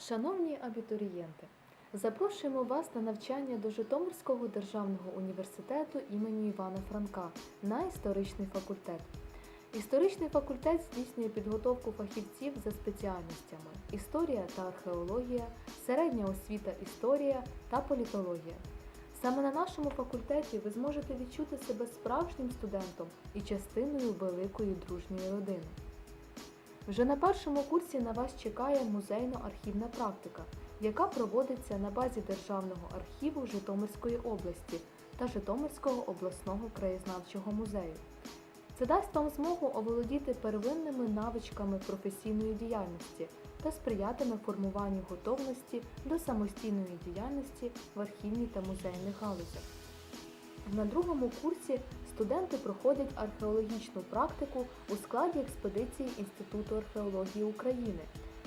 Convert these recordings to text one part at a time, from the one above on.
Шановні абітурієнти, запрошуємо вас на навчання до Житомирського державного університету імені Івана Франка на історичний факультет. Історичний факультет здійснює підготовку фахівців за спеціальностями історія та археологія, середня освіта історія та політологія. Саме на нашому факультеті ви зможете відчути себе справжнім студентом і частиною великої дружньої родини. Вже на першому курсі на вас чекає музейно-архівна практика, яка проводиться на базі Державного архіву Житомирської області та Житомирського обласного краєзнавчого музею. Це дасть вам змогу оволодіти первинними навичками професійної діяльності та сприятиме формуванню готовності до самостійної діяльності в архівній та музейних галузях. На другому курсі студенти проходять археологічну практику у складі експедиції Інституту археології України.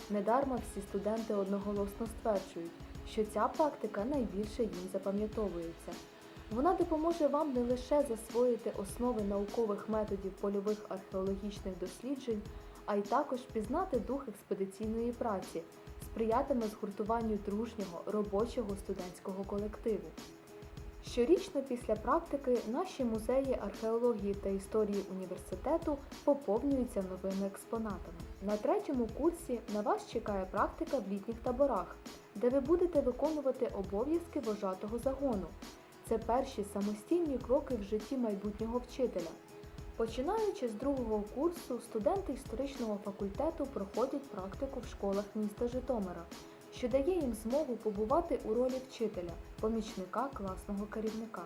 Недарма всі студенти одноголосно стверджують, що ця практика найбільше їм запам'ятовується. Вона допоможе вам не лише засвоїти основи наукових методів польових археологічних досліджень, а й також пізнати дух експедиційної праці, сприятиме згуртуванню дружнього робочого студентського колективу. Щорічно після практики наші музеї археології та історії університету поповнюються новими експонатами. На третьому курсі на вас чекає практика в літніх таборах, де ви будете виконувати обов'язки вожатого загону. Це перші самостійні кроки в житті майбутнього вчителя. Починаючи з другого курсу, студенти історичного факультету проходять практику в школах міста Житомира, що дає їм змогу побувати у ролі вчителя, помічника класного керівника.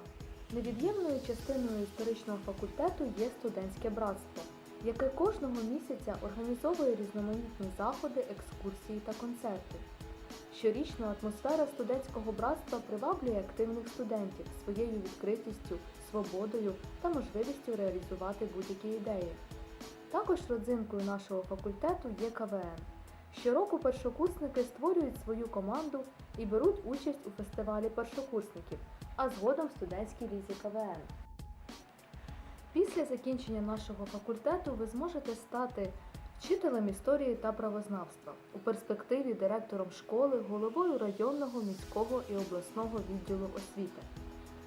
Невід'ємною частиною історичного факультету є студентське братство, яке кожного місяця організовує різноманітні заходи, екскурсії та концерти. Щорічно атмосфера студентського братства приваблює активних студентів своєю відкритістю, свободою та можливістю реалізувати будь-які ідеї. Також родзинкою нашого факультету є КВН. Щороку першокурсники створюють свою команду і беруть участь у фестивалі першокурсників, а згодом в студентській лізі КВН. Після закінчення нашого факультету ви зможете стати вчителем історії та правознавства, у перспективі директором школи, головою районного, міського і обласного відділу освіти,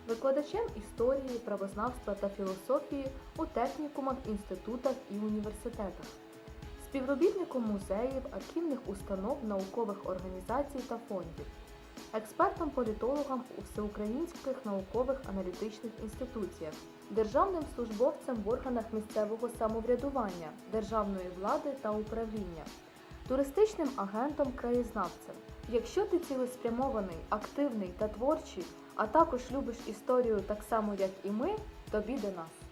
викладачем історії, правознавства та філософії у технікумах, інститутах і університетах, співробітником музеїв, архівних установ, наукових організацій та фондів, експертом-політологом у всеукраїнських наукових аналітичних інституціях, державним службовцем в органах місцевого самоврядування, державної влади та управління, туристичним агентом краєзнавцем. Якщо ти цілеспрямований, активний та творчий, а також любиш історію так само, як і ми, тобі до нас.